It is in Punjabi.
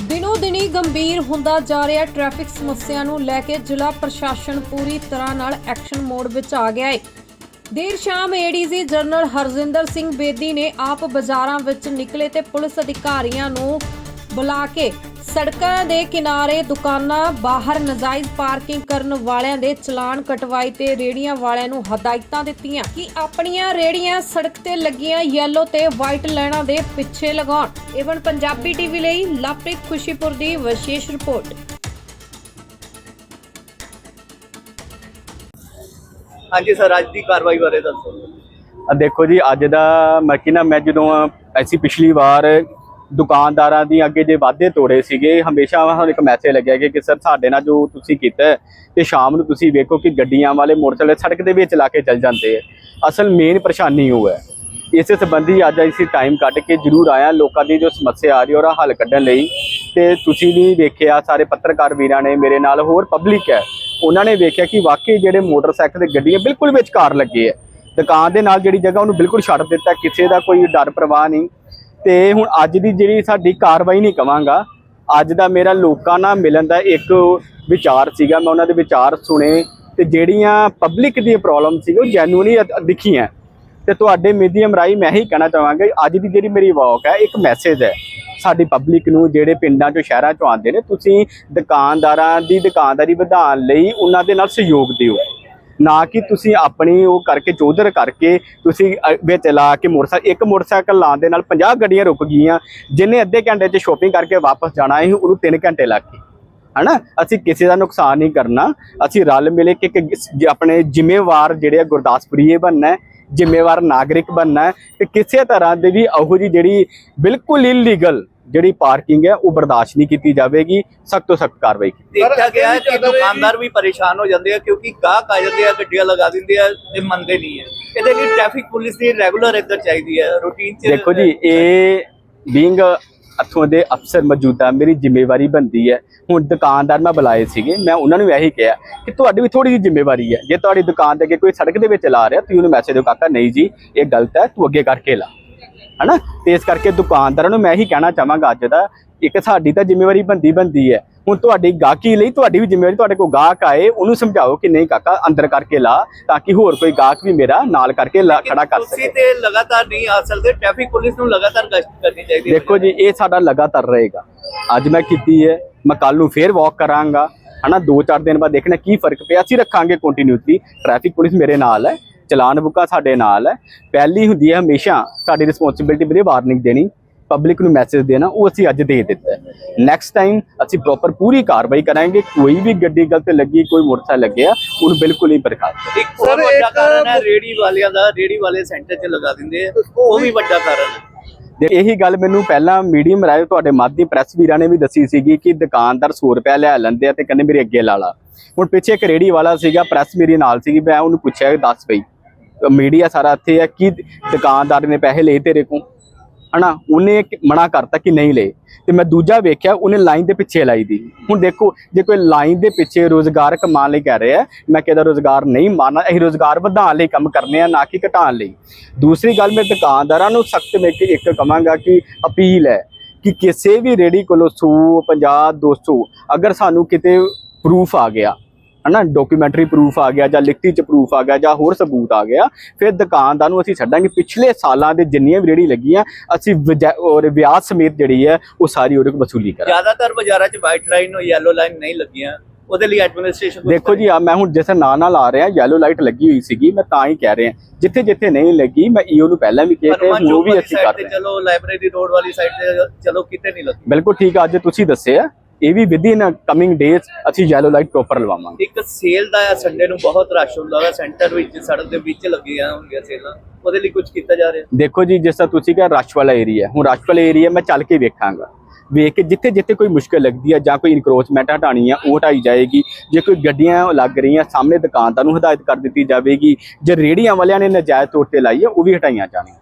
ਦਿਨੋ ਦਿਨੀ ਗੰਭੀਰ ਹੁੰਦਾ ਜਾ ਰਿਹਾ ਟ੍ਰੈਫਿਕ ਸਮੱਸਿਆ ਨੂੰ ਲੈ ਕੇ ਜ਼ਿਲ੍ਹਾ ਪ੍ਰਸ਼ਾਸਨ ਪੂਰੀ ਤਰ੍ਹਾਂ ਨਾਲ ਐਕਸ਼ਨ ਮੋਡ ਵਿੱਚ ਆ ਗਿਆ ਹੈ ਦੇਰ ਸ਼ਾਮ ਏਡੀਜੀ ਜਨਰਲ ਹਰਜਿੰਦਰ ਸਿੰਘ ਬੇਦੀ ਨੇ ਆਪ ਬਾਜ਼ਾਰਾਂ ਵਿੱਚ ਨਿਕਲੇ ਤੇ ਪੁਲਿਸ ਅਧਿਕਾਰੀਆਂ ਨੂੰ ਬੁਲਾ ਕੇ ਸੜਕਾਂ ਦੇ ਕਿਨਾਰੇ ਦੁਕਾਨਾਂ ਬਾਹਰ ਨਜਾਇਜ਼ ਪਾਰਕਿੰਗ ਕਰਨ ਵਾਲਿਆਂ ਦੇ ਚਲਾਨ ਕਟਵਾਈ ਤੇ ਰੇੜੀਆਂ ਵਾਲਿਆਂ ਨੂੰ ਹਦਾਇਤਾਂ ਦਿੱਤੀਆਂ ਕਿ ਆਪਣੀਆਂ ਰੇੜੀਆਂ ਸੜਕ ਤੇ ਲੱਗੀਆਂ ਯੈਲੋ ਤੇ ਵਾਈਟ ਲਾਈਨਾਂ ਦੇ ਪਿੱਛੇ ਲਗਾਉਣ। ਏਵਨ ਪੰਜਾਬੀ ਟੀਵੀ ਲਈ ਲਵਪ੍ਰੀਤ ਖੁਸ਼ੀਪੁਰ ਦੀ ਵਿਸ਼ੇਸ਼ ਰਿਪੋਰਟ। ਹਾਂਜੀ ਸਰ ਅੱਜ ਦੀ ਕਾਰਵਾਈ ਬਾਰੇ ਦੱਸੋ। ਆ ਦੇਖੋ ਜੀ ਅੱਜ ਦਾ ਮੈਂ ਕਿ ਨਾ ਮੈਂ ਜਦੋਂ ਅਸੀਂ ਪਿਛਲੀ ਵਾਰ ਦੁਕਾਨਦਾਰਾਂ ਦੀ ਅੱਗੇ ਜੇ ਵਾਅਦੇ ਤੋੜੇ ਸੀਗੇ ਹਮੇਸ਼ਾ ਸਾਨੂੰ ਇੱਕ ਮੈਸੇਜ ਲੱਗਿਆ ਕਿ ਕਿ ਸਰ ਸਾਡੇ ਨਾਲ ਜੋ ਤੁਸੀਂ ਕੀਤਾ ਹੈ, ਤੇ ਸ਼ਾਮ ਨੂੰ ਤੁਸੀਂ ਵੇਖੋ ਕਿ ਗੱਡੀਆਂ ਵਾਲੇ ਮੋਟਰਸਾਈਕਲ ਸੜਕ ਦੇ ਵਿੱਚ ਲਾ ਕੇ ਚੱਲ ਜਾਂਦੇ ਹੈ। ਅਸਲ ਮੇਨ ਪਰੇਸ਼ਾਨੀ ਉਹ ਹੈ। ਇਸੇ ਸੰਬੰਧੀ ਅੱਜ ਅਸੀਂ ਟਾਈਮ ਕੱਢ ਕੇ ਜ਼ਰੂਰ ਆਇਆ ਲੋਕਾਂ ਦੀ ਜੋ ਸਮੱਸਿਆ ਆ ਰਹੀ ਉਹਦਾ ਹੱਲ ਕੱਢਣ ਲਈ। ਤੇ ਤੁਸੀਂ ਵੀ ਵੇਖਿਆ ਸਾਰੇ ਪੱਤਰਕਾਰ ਵੀਰਾਂ ਨੇ ਮੇਰੇ ਨਾਲ ਹੋਰ ਪਬਲਿਕ ਹੈ ਉਹਨਾਂ ਨੇ ਵੇਖਿਆ ਕਿ ਵਾਕਈ ਜਿਹੜੇ ਮੋਟਰਸਾਈਕਲ ਤੇ ਗੱਡੀਆਂ ਬਿਲਕੁਲ ਵਿਚਕਾਰ ਲੱਗੇ ਹੈ। ਦੁਕਾਨ ਦੇ ਨਾਲ ਜਿਹੜੀ ਜਗ੍ਹਾ ਉਹਨੂੰ ਬਿਲਕੁਲ ਛੱਡ ਦਿੱਤਾ। ਕਿਸੇ ਦਾ ਕੋਈ ਡਰ ਪ੍ਰਵਾਹ ਨਹੀਂ। ਤੇ ਹੁਣ ਅੱਜ ਦੀ ਜਿਹੜੀ ਸਾਡੀ ਕਾਰਵਾਈ ਨਹੀਂ ਕਵਾਂਗਾ, ਅੱਜ ਦਾ ਮੇਰਾ ਲੋਕਾਂ ਨਾਲ ਮਿਲਣ ਦਾ ਇੱਕ ਵਿਚਾਰ ਸੀਗਾ, ਮੈਂ ਉਹਨਾਂ ਦੇ ਵਿਚਾਰ ਸੁਣੇ ਤੇ ਜਿਹੜੀਆਂ ਪਬਲਿਕ ਦੀ ਪ੍ਰੋਬਲਮ ਸੀ, ਉਹ ਜੈਨੂਇਨਲੀ ਦਿਖੀਆਂ। ਤੇ ਤੁਹਾਡੇ ਮੀਡੀਅਮ ਰਾਹੀਂ ਮੈਂ ਹੀ ਕਹਿਣਾ ਚਾਹਾਂਗਾ, ਅੱਜ ਦੀ ਜਿਹੜੀ ਮੇਰੀ ਵਾਕ ਹੈ, ਇੱਕ ਮੈਸੇਜ ਹੈ ਸਾਡੀ ਪਬਲਿਕ ਨੂੰ, ਜਿਹੜੇ ਪਿੰਡਾਂ ਚੋਂ, ਸ਼ਹਿਰਾਂ ਚੋਂ ਆਉਂਦੇ ਨੇ, ਤੁਸੀਂ ਦੁਕਾਨਦਾਰਾਂ ਦੀ ਦੁਕਾਨਦਾਰੀ ਵਧਾਉਣ ਲਈ ਉਹਨਾਂ ਦੇ ਨਾਲ ਸਹਿਯੋਗ ਦਿਓ। ਨਾ ਕਿ ਤੁਸੀਂ ਆਪਣੀ ਉਹ ਕਰਕੇ ਚੌਧਰ ਕਰਕੇ ਤੁਸੀਂ ਵਿੱਚ ਲਾ ਕੇ ਮੋਟਰਸਾਈਕਲ ਇੱਕ ਮੋਟਰਸਾਈਕਲ ਲਾਉਣ ਦੇ ਨਾਲ 50 ਗੱਡੀਆਂ ਰੁਕ ਗਈਆਂ, ਜਿੰਨੇ ਅੱਧੇ ਘੰਟੇ 'ਚ ਸ਼ੋਪਿੰਗ ਕਰਕੇ ਵਾਪਸ ਜਾਣਾ ਸੀ ਉਹਨੂੰ 3 ਘੰਟੇ ਲੱਗ ਗਏ। ਹਨਾ? ਅਸੀਂ ਕਿਸੇ ਦਾ ਨੁਕਸਾਨ ਨਹੀਂ ਕਰਨਾ। ਅਸੀਂ ਰਲ ਮਿਲ ਕੇ ਆਪਣੇ ਜ਼ਿੰਮੇਵਾਰ ਜਿਹੜੇ ਆ ਗੁਰਦਾਸਪੁਰੀਏ ਬਣਨਾ ਜ਼ਿੰਮੇਵਾਰ ਨਾਗਰਿਕ ਬਣਨਾ ਹੈ, ਤੇ ਕਿਸੇ ਤਰ੍ਹਾਂ ਦੇ ਵੀ ਉਹੋ ਜੀ ਜਿਹੜੀ ਬਿਲਕੁਲ ਇਲੀਗਲ ਜਿਹੜੀ ਪਾਰਕਿੰਗ ਹੈ ਉਹ ਬਰਦਾਸ਼ਤ ਨਹੀਂ ਕੀਤੀ ਜਾਵੇਗੀ ਸਖਤ ਤੋਂ ਸਖਤ ਕਾਰਵਾਈ ਕੀਤੀ ਦੇਖਿਆ ਗਿਆ ਹੈ ਕਿ ਦੁਕਾਨਦਾਰ ਵੀ ਪਰੇਸ਼ਾਨ ਹੋ ਜਾਂਦੇ ਆ ਕਿਉਂਕਿ ਗਾਹਕ ਆ ਜਾਂਦੇ ਆ ਗੱਡੀਆਂ ਲਗਾ ਦਿੰਦੇ ਆ ਤੇ ਮੰਨਦੇ ਨਹੀਂ ਹੈ ਇਹਦੇ ਲਈ ਟ੍ਰੈਫਿਕ ਪੁਲਿਸ ਦੀ ਰੈਗੂਲਰ ਇੱਧਰ ਚਾਹੀਦੀ ਹੈ ਰੂਟੀਨ ਚ ਦੇਖੋ ਜੀ ਇਹ ਬੀਇੰਗ ਅਥੋਂ ਦੇ ਅਫਸਰ ਮੌਜੂਦਾ ਮੇਰੀ ਜ਼ਿੰਮੇਵਾਰੀ ਬਣਦੀ ਹੈ। ਹੁਣ ਦੁਕਾਨਦਾਰ ਮੈਂ ਬੁਲਾਏ ਸੀਗੇ ਮੈਂ ਉਹਨਾਂ ਨੂੰ ਇਹੀ ਕਿਹਾ ਕਿ ਤੁਹਾਡੀ ਵੀ ਥੋੜੀ ਜਿਹੀ ਜ਼ਿੰਮੇਵਾਰੀ ਹੈ। ਜੇ ਤੁਹਾਡੀ ਦੁਕਾਨ ਦੇ ਅੱਗੇ ਕੋਈ ਸੜਕ ਦੇ ਵਿੱਚ ਲਾ ਰਿਹਾ ਤੁਸੀਂ ਉਹਨੂੰ ਮੈਸੇਜ ਦਿਓ ਕਾਕਾ ਨਹੀਂ ਜੀ ਇਹ ਗਲਤ ਹੈ ਤੂੰ ਅੱਗੇ ਕਰਕੇ ਲਾ। ਹਨਾ? ਤੇ ਇਸ ਕਰਕੇ ਦੁਕਾਨਦਾਰਾਂ ਨੂੰ ਮੈਂ ਇਹੀ ਕਹਿਣਾ ਚਾਹਾਂਗਾ ਅੱਜ ਦਾ ਇੱਕ ਸਾਡੀ ਤਾਂ ਜ਼ਿੰਮੇਵਾਰੀ ਬੰਦੀ ਬੰਦੀ ਹੈ। ਹੁਣ ਤੁਹਾਡੀ ਗਾਹਕੀ ਲਈ ਤੁਹਾਡੀ ਵੀ ਜ਼ਿੰਮੇਵਾਰੀ ਤੁਹਾਡੇ ਕੋਲ ਗਾਹਕ ਆਏ ਉਹਨੂੰ ਸਮਝਾਓ ਕਿ ਨਹੀਂ ਕਾਕਾ ਅੰਦਰ ਕਰਕੇ ਲਾ ਤਾਂ ਕਿ ਹੋਰ ਕੋਈ ਗਾਹਕ ਵੀ ਮੇਰਾ ਨਾਲ ਕਰਕੇ ਲਾ- ਖੜਾ ਕਰ ਤੁਸੀਂ ਸਕੇ ਤੇ ਲਗਾਤਾਰ ਨਹੀਂ ਆ ਸਕਦੇ ਟ੍ਰੈਫਿਕ ਪੁਲਿਸ ਨੂੰ ਲਗਾਤਾਰ ਗਸ਼ਤ ਕਰਨੀ ਚਾਹੀਦੀ ਹੈ। ਦੇਖੋ ਜੀ ਇਹ ਸਾਡਾ ਲਗਾਤਾਰ ਰਹੇਗਾ। ਅੱਜ ਮੈਂ ਕੀਤੀ ਹੈ ਮੈਂ ਕੱਲ ਨੂੰ ਫੇਰ ਵਾਕ ਕਰਾਂਗਾ। ਹਨਾ 2-4 ਦਿਨ ਬਾਅਦ ਦੇਖਣਾ ਕੀ ਫ਼ਰਕ ਪਿਆ। ਅਸੀਂ ਰੱਖਾਂਗੇ ਕੰਟੀਨਿਊਟੀ ਟ੍ਰੈਫਿਕ ਪੁਲਿਸ ਮੇਰੇ ਨਾਲ ਹੈ। ਚਲਾਨ ਬੁੱਕਾ ਸਾਡੇ ਨਾਲ ਹੈ। ਪਹਿਲੀ ਹੁੰਦੀ ਹੈ ਹਮੇਸ਼ਾ ਸਾਡੀ ਰਿਸਪੌਂਸਿਬਿਲਟੀ ਵੀਰੇ ਵਾਰਨਿੰਗ ਦੇਣੀ ਪਬਲਿਕ ਨੂੰ ਮੈਸੇਜ ਦੇਣਾ ਉਹ ਅਸੀਂ ਅੱਜ ਦੇ ਦਿੱਤਾ ਹੈ। ਨੈਕਸਟ ਟਾਈਮ ਅਸੀਂ ਪ੍ਰੋਪਰ ਪੂਰੀ ਕਾਰਵਾਈ ਕਰਾਂਗੇ ਕੋਈ ਵੀ ਗੱਡੀ ਗਲਤ ਲੱਗੀ ਕੋਈ ਮੋਟਰਸਾਈਕਲ ਲੱਗਿਆ ਉਹਨੂੰ ਬਿਲਕੁਲ ਹੀ ਬਰਖਾਸਤ ਇੱਕ ਹੋਰ ਵੱਡਾ ਕਾਰਨ ਹੈ ਰੇੜੀ ਵਾਲਿਆਂ ਦਾ ਰੇੜੀ ਵਾਲੇ ਸੈਂਟਰ 'ਚ ਲਗਾ ਦਿੰਦੇ ਆ। ਉਹ ਵੀ ਵੱਡਾ ਕਾਰਨ ਹੈ। ਇਹੀ ਗੱਲ ਮੈਨੂੰ ਪਹਿਲਾਂ ਮੀਡੀਅਮ ਰਾਏ ਤੁਹਾਡੇ ਮਾਧੀ ਪ੍ਰੈਸ ਵੀਰਾਂ ਨੇ ਵੀ ਦੱਸੀ ਸੀਗੀ ਕਿ ਦੁਕਾਨਦਾਰ 100 ਰੁਪਏ ਲੈ ਲੈਂਦੇ ਆ ਤੇ ਕਹਿੰਦੇ ਮੇਰੇ ਅੱਗੇ ਲਾ ਲਾ। ਹੁਣ ਪਿੱਛੇ ਇੱਕ ਰੇੜੀ ਵਾਲਾ ਸੀਗਾ ਪ੍ਰੈਸ ਮੇਰੀ ਨਾਲ ਸੀਗੀ ਮੈਂ ਉਹਨੂੰ ਪੁੱਛਿਆ ਦੱਸ ਬਈ। ਮੀਡੀਆ ਸਾਰਾ ਇੱਥੇ ਹੈ ਕਿ ਦੁਕਾਨਦਾਰ ਨੇ ਪੈਸੇ ਲਏ ਤੇਰੇ ਕੋਲ? ਹਨਾ? ਉਹਨੇ ਮਨਾ ਕਰਤਾ ਕਿ ਨਹੀਂ ਲਏ। ਤੇ ਮੈਂ ਦੂਜਾ ਵੇਖਿਆ, ਉਹਨੇ ਲਾਈਨ ਦੇ ਪਿੱਛੇ ਲਾਈ ਦੀ। ਹੁਣ ਦੇਖੋ, ਜੇ ਕੋਈ ਲਾਈਨ ਦੇ ਪਿੱਛੇ ਰੋਜ਼ਗਾਰ ਕਮਾਉਣ ਲਈ ਕਹਿ ਰਿਹਾ, ਮੈਂ ਕਿਹਦਾ ਰੋਜ਼ਗਾਰ ਨਹੀਂ ਮਾਰਨਾ, ਅਸੀਂ ਰੋਜ਼ਗਾਰ ਵਧਾਉਣ ਲਈ ਕੰਮ ਕਰਨੇ ਆ, ਨਾ ਕਿ ਘਟਾਉਣ ਲਈ। ਦੂਸਰੀ ਗੱਲ, ਮੈਂ ਦੁਕਾਨਦਾਰਾਂ ਨੂੰ ਸਖਤ ਮੈਂ ਕਿ ਇੱਕ ਕਹਾਂਗਾ ਕਿ ਅਪੀਲ ਹੈ ਕਿ ਕਿਸੇ ਵੀ ਰੇੜੀ ਕੋਲੋਂ 100 50 200 ਅਗਰ ਸਾਨੂੰ ਕਿਤੇ ਪ੍ਰੂਫ ਆ ਗਿਆ ਹਨਾ ਡਾਕੂਮੈਂਟਰੀ ਪ੍ਰੂਫ ਆ ਗਿਆ ਜਾਂ ਲਿਖਤੀ ਚ ਪ੍ਰੂਫ ਆ ਗਿਆ ਜਾਂ ਹੋਰ ਸਬੂਤ ਆ ਗਿਆ ਫਿਰ ਦੁਕਾਨਦਾਰ ਨੂੰ ਅਸੀਂ ਛੱਡਾਂਗੇ। ਪਿਛਲੇ ਸਾਲਾਂ ਦੇ ਜਿੰਨੀਆਂ ਵੀ ਰੇੜੀ ਲੱਗੀਆਂ ਅਸੀਂ ਔਰ ਵਿਆਜ ਸਮੇਤ ਜਿਹੜੀ ਹੈ ਉਹ ਸਾਰੀ ਉਹਦੇ ਕੋਲ ਵਸੂਲੀ ਕਰਾਂਗੇ। ਜ਼ਿਆਦਾਤਰ ਬਾਜ਼ਾਰਾਂ 'ਚ ਵਾਈਟ ਲਾਈਨ ਔਰ ਯੈਲੋ ਲਾਈਨ ਨਹੀਂ ਲੱਗੀਆਂ। ਉਹਦੇ ਲਈ ਐਡਮਿਨਿਸਟ੍ਰੇਸ਼ਨ ਦੇਖੋ ਜੀ ਆ ਮੈਂ ਹੁਣ ਜਿਸ ਨਾਂ ਨਾਲ ਆ ਰਿਹਾ ਯੈਲੋ ਲਾਈਟ ਲੱਗੀ ਹੋਈ ਸੀਗੀ ਮੈਂ ਤਾਂ ਹੀ ਕਹਿ ਰਿਹਾ। ਜਿੱਥੇ ਜਿੱਥੇ ਨਹੀਂ ਲੱਗੀ ਮੈਂ ਈਓ ਨੂੰ ਪਹਿਲਾਂ ਵੀ ਕਿਹਾ ਤੇ ਚੌਕ ਵੀ ਅਸੀਂ ਕਰ ਰਹੇ ਚਲੋ ਲਾਇਬ੍ਰੇਰੀ ਰੋਡ ਵਾਲੀ ਸਾਈਡ ਤੇ ਚਲੋ ਕਿਤੇ ਨਹੀਂ ਲੱਗੀ। ਬਿਲਕੁਲ ਠੀਕ ਆ, ਅੱਜ ਤੁਸੀਂ ਦੱਸਿਆ। ਇਹ ਵੀ ਵਿਦਿਨ ਕਮਿੰਗ ਡੇਜ਼ ਅਸੀਂ ਯੈਲੋ ਲਾਈਟ ਪ੍ਰੋਪਰ ਲਵਾਵਾਂਗੇ। ਇੱਕ ਸੇਲ ਦਾ ਆ ਸੰਡੇ ਨੂੰ ਬਹੁਤ ਰਸ਼ ਹੁੰਦਾ ਵਾ ਸੈਂਟਰ ਵਿੱਚ ਸੜਕ ਦੇ ਵਿੱਚ ਲੱਗੀਆਂ ਹੁੰਦੀਆਂ ਸੇਲਾਂ ਉਹਦੇ ਲਈ ਕੁਝ ਕੀਤਾ ਜਾ ਰਿਹਾ? ਦੇਖੋ ਜੀ ਜਿਸ ਤਰ੍ਹਾਂ ਤੁਸੀਂ ਕਿਹਾ ਰਸ਼ ਵਾਲਾ ਏਰੀਆ ਹੁਣ ਰਸ਼ ਵਾਲਾ ਏਰੀਆ ਮੈਂ ਚੱਲ ਕੇ ਵੇਖਾਂਗਾ। ਵੇਖ ਕੇ ਜਿੱਥੇ ਜਿੱਥੇ ਕੋਈ ਮੁਸ਼ਕਲ ਲੱਗਦੀ ਹੈ ਜਾਂ ਕੋਈ ਇਨਕਰੋਚਮੈਂਟ ਹਟਾਣੀ ਹੈ ਉਹ ਹਟਾਈ ਜਾਏਗੀ। ਜੇ ਕੋਈ ਗੱਡੀਆਂ ਲੱਗ ਰਹੀਆਂ ਸਾਹਮਣੇ ਦੁਕਾਨਦਾਰ ਨੂੰ ਹਦਾਇਤ ਕਰ ਦਿੱਤੀ ਜਾਵੇਗੀ। ਜੇ ਰੇੜੀਆਂ ਵਾਲਿਆਂ ਨੇ ਨਜਾਇਜ਼ ਤੌਰ ਤੇ ਲਾਈ ਹੈ ਉਹ ਵੀ ਹਟਾਈਆਂ ਜਾਣਗੀਆਂ।